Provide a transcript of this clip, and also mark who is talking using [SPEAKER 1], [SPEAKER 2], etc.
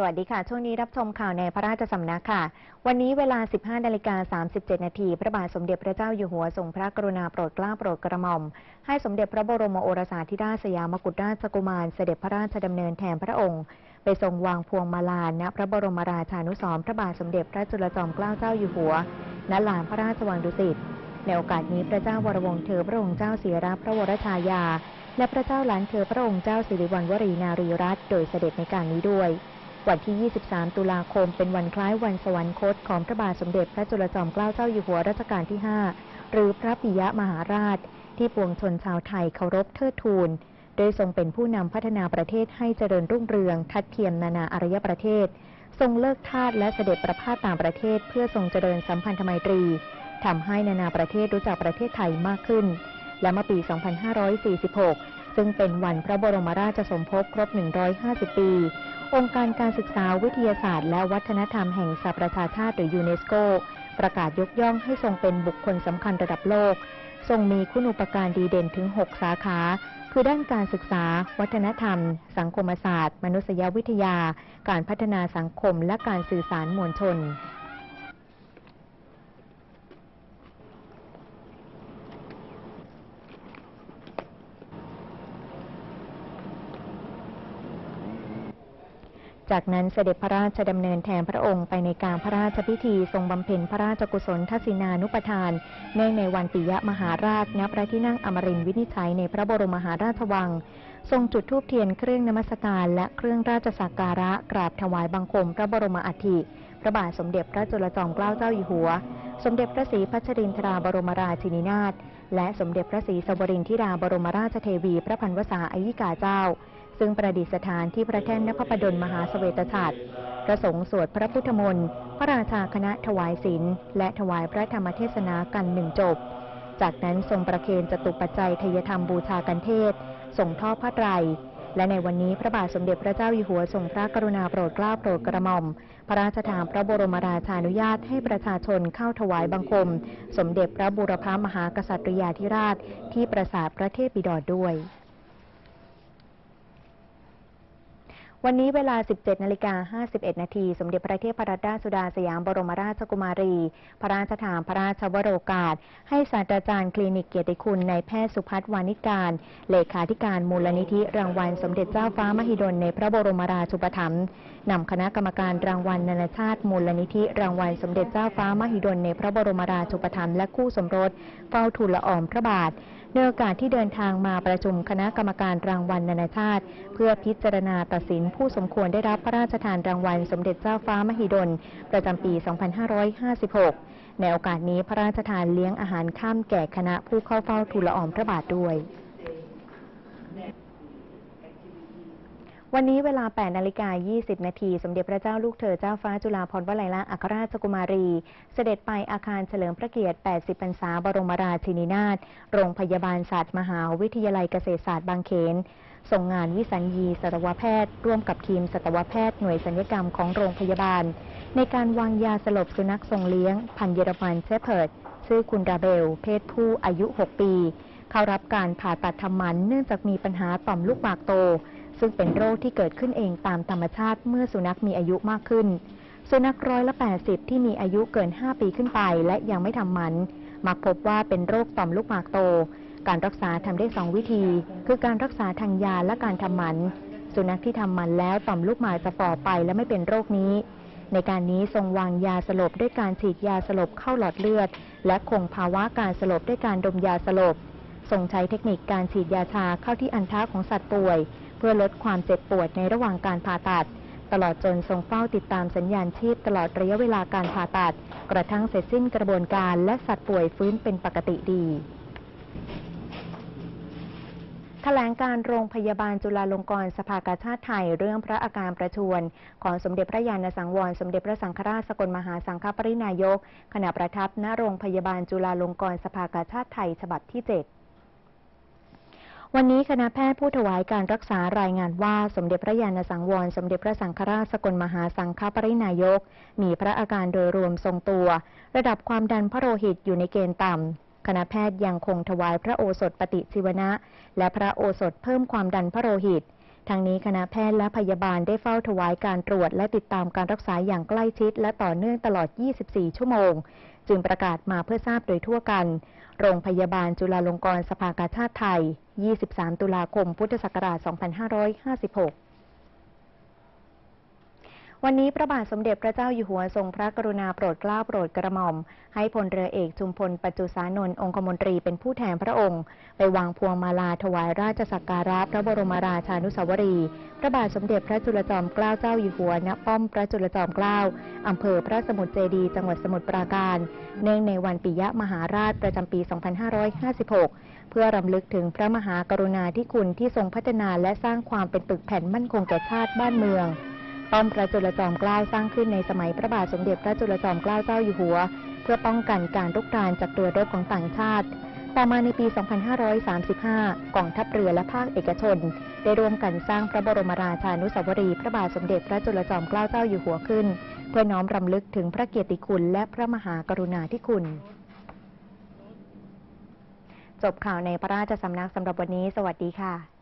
[SPEAKER 1] สวัสดีค่ะ ช่วงนี้รับชมข่าวในพระราชสำนักค่ะ วันนี้เวลา 15นาฬิกา37 นาทีพระบาทสมเด็จพระเจ้าอยู่หัวทรงพระกรุณาโปรดเกล้าโปรดกระหม่อม ให้สมเด็จพระบรมโอรสาธิราชสยามกุฎราชกุมาร เสด็จพระราชดำเนินแทนพระองค์ ไปทรงวางพวงมาลาณพระบรมราชานุสรพระบาทสมเด็จพระจุลจอมเกล้าเจ้าอยู่หัวณลานพระราชวังดุสิตในโอกาสนี้พระเจ้าวรวงศ์เธอพระองค์เจ้าเสียรัพระวรชายา และพระเจ้าหลานเธอพระองค์เจ้าสิริวัณวรีนารีรัตน์โดยเสด็จในการนี้ด้วย วันที่ 23 ตุลาคม เป็นวันคล้ายวันสวรรคตของพระบาทสมเด็จพระจุลจอมเกล้าเจ้าอยู่หัวรัชกาลที่ 5 หรือพระปิยมหาราช ที่ปวงชนชาวไทยเคารพเทิดทูน โดยทรงเป็นผู้นำพัฒนาประเทศให้เจริญรุ่งเรือง ทัดเทียมนานาอารยประเทศ ทรงเลิกทาสและเสด็จประพาสต่างประเทศ เพื่อทรงเจริญสัมพันธไมตรีทำให้นานาประเทศรู้จักประเทศไทยมากขึ้น และเมื่อปี 2546 ซึ่งเป็นวันพระบรมราชสมภพครบ 150 ปี องค์การการศึกษาวิทยาศาสตร์ และวัฒนธรรมแห่งสหประชาชาติหรือยูเนสโก ประกาศยกย่องให้ทรงเป็นบุคคลสำคัญระดับโลก ทรงมีคุณูปการดีเด่นถึง 6 สาขา คือด้านการศึกษา วัฒนธรรม สังคมศาสตร์ มนุษยวิทยา การพัฒนาสังคมและการสื่อสารมวลชน จากนั้นเสด็จพระราชดำเนินแทนพระองค์ไปในการพระราชพิธีทรงบำเพ็ญพระราชกุศลทักษิณานุปทาน เนื่องในวันปิยมหาราชณพระที่นั่งอมรินทร์วินิจฉัยในพระบรมมหาราชวัง ทรงจุดธูปเทียนเครื่องนมัสการ และเครื่องราชสักการะกราบถวายบังคมพระบรมอัฐิพระบาทสมเด็จพระจุลจอมเกล้าเจ้าอยู่หัว สมเด็จพระศรีพัชรินทราบรมราชินีนาถและสมเด็จพระศรีสวรินทิราบรมราชเทวี พระพันวษาอายิกาเจ้า ซึ่งประดิษฐานที่พระแท่นนพประดลมหาสเสวตฉัตรพระสงฆ์สวดพระพุทธมนต์พระราชาคณะถวายศีลและถวายพระธรรมเทศนากันหนึ่งจบ จากนั้นทรงประเคนจตุปัจจัยทยธรรมบูชากันเทศส่งทอดพระไตรและในวันนี้พระบาทสมเด็จพระเจ้าอยู่หัวทรงพระกรุณาโปรดเกล้าโปรดกระหม่อม พระราชทานพระบรมราชานุญาตให้ประชาชนเข้าถวายบังคม สมเด็จพระบูรพามหากษัตริยาธิราชที่ปราสาทพระเทพบิดรด้วย วันนี้เวลา 17 นาฬิกา 51 นาที สมเด็จพระเทพรัตนราชสุดาสยามบรมราชกุมารี พระราชทานพระราชวโรกาส ให้ศาสตราจารย์คลินิกเกียรติคุณนายแพทย์สุพัฒน์วานิการ เลขาธิการมูลนิธิรางวัลสมเด็จเจ้าฟ้ามหิดลในพระบรมราชูปถัมภ์นำคณะกรรมการรางวัลนานาชาติมูลนิธิรางวัลสมเด็จเจ้าฟ้ามหิดลในพระบรมราชูปถัมภ์และคู่สมรสเฝ้าทูลละอองพระบาทในโอกาสที่เดินทางมาประชุมคณะกรรมการรางวัลนานาชาติ เพื่อพิจารณาตัดสินผู้สมควรได้รับพระราชทานรางวัลสมเด็จเจ้าฟ้ามหิดล ประจำปี 2556 ในโอกาสนี้พระราชทานเลี้ยงอาหารข้ามแก่คณะผู้เข้าเฝ้าทูลละอองพระบาทด้วย วันนี้เวลา 8 นาฬิกา 20 นาที สมเด็จพระเจ้าลูกเธอเจ้าฟ้าจุฬาภรณ์วลัยลักษณ์อัครราชกุมารี เสด็จไปอาคารเฉลิมพระเกียรติ 80 พรรษาบรมราชินีนาถ โรงพยาบาลศาสตร์มหาวิทยาลัยเกษตรศาสตร์บางเขน ส่งงานวิสัญญีสัตวแพทย์ ร่วมกับทีมสัตวแพทย์หน่วยสัญญกรรมของโรงพยาบาล ในการวางยาสลบสุนัขทรงเลี้ยง พันเยอรมันเชฟเพิร์ดชื่อคุณราเบล เพศผู้อายุ 6 ปี เข้ารับการผ่าตัดทำหมันเนื่องจากมีปัญหาต่อมลูกหมากโต ซึ่งเป็นโรคที่เกิดขึ้นเองตามธรรมชาติเมื่อสุนัขมีอายุมากขึ้น สุนัขร้อยละ 80 ที่มีอายุเกิน 5 ปีขึ้นไป และยังไม่ทำหมัน มักพบว่าเป็นโรคต่อมลูกหมากโต การรักษาทำได้ 2 วิธี คือการรักษาทางยาและการทำหมัน สุนัขที่ทำหมันแล้วต่อมลูกหมากจะฝ่อไปและไม่เป็นโรคนี้ ในการนี้ทรงวางยาสลบด้วยการฉีดยาสลบเข้าหลอดเลือด และคงภาวะการสลบด้วยการดมยาสลบทรงใช้เทคนิคการฉีดยาชาเข้าที่อันทะของสัตว์ป่วย เพื่อลดความเจ็บปวดในระหว่างการผ่าตัด ตลอดจนทรงเฝ้าติดตามสัญญาณชีพตลอดระยะเวลาการผ่าตัด กระทั่งเสร็จสิ้นกระบวนการและสัตว์ป่วยฟื้นเป็นปกติดีแถลงการโรงพยาบาลจุฬาลงกรณ์สภากาชาติไทย เรื่องพระอาการประชวรของสมเด็จพระยาณสังวร สมเด็จพระสังฆราชสกลมหาสังฆปรินายก ขณะประทับณโรงพยาบาลจุฬาลงกรณ์สภากาชาติไทย ฉบับที่ 7 วันนี้คณะแพทย์ผู้ถวายการรักษารายงานว่าสมเด็จพระยาณสังวร สมเด็จพระสังฆราชสกลมหาสังฆปรินายก มีพระอาการโดยรวมทรงตัว ระดับความดันพระโลหิตอยู่ในเกณฑ์ต่ำคณะแพทย์ยังคงถวายพระโอสถปฏิชีวนะ และพระโอสถเพิ่มความดันพระโลหิต ทางนี้คณะแพทย์และพยาบาลได้เฝ้าถวายการตรวจ และติดตามการรักษาอย่างใกล้ชิด และต่อเนื่องตลอด 24 ชั่วโมง จึงประกาศมาเพื่อทราบโดยทั่วกัน โรงพยาบาลจุฬาลงกรณ์สภากาชาติไทย 23 ตุลาคม พุทธศักราช 2556 วันนี้พระบาทสมเด็จพระเจ้าอยู่หัวทรงพระกรุณาโปรดเกล้าโปรดกระหม่อม ให้พลเรือเอกจุมพลปัจจุสานนท์องคมนตรีเป็นผู้แทนพระองค์ ไปวางพวงมาลาถวายราชสักการะพระบรมราชานุสาวรีย์พระบาทสมเด็จพระจุลจอมเกล้าเจ้าอยู่หัวณป้อมพระจุลจอมเกล้าอำเภอพระสมุทรเจดีจังหวัดสมุทรปราการ เนื่องในวันปิยมหาราชประจำปี 2556 เพื่อรำลึกถึงพระมหากรุณาธิคุณที่ทรงพัฒนาและสร้างความเป็นปึกแผ่นมั่นคงแก่ชาติบ้านเมือง ป้อมพระจุลจอมเกล้าสร้างขึ้นในสมัยพระบาทสมเด็จพระจุลจอมเกล้าเจ้าอยู่หัว เพื่อป้องกันการรุกรานจากเรือรบของต่างชาติ ต่อมาในปี 2535 กองทัพเรือและภาคเอกชน ได้ร่วมกันสร้างพระบรมราชานุสาวรีย์พระบาทสมเด็จพระจุลจอมเกล้าเจ้าอยู่หัวขึ้น เพื่อน้อมรำลึกถึงพระเกียรติคุณและพระมหากรุณาธิคุณจบข่าวในพระราชสำนักสำหรับวันนี้ สวัสดีค่ะ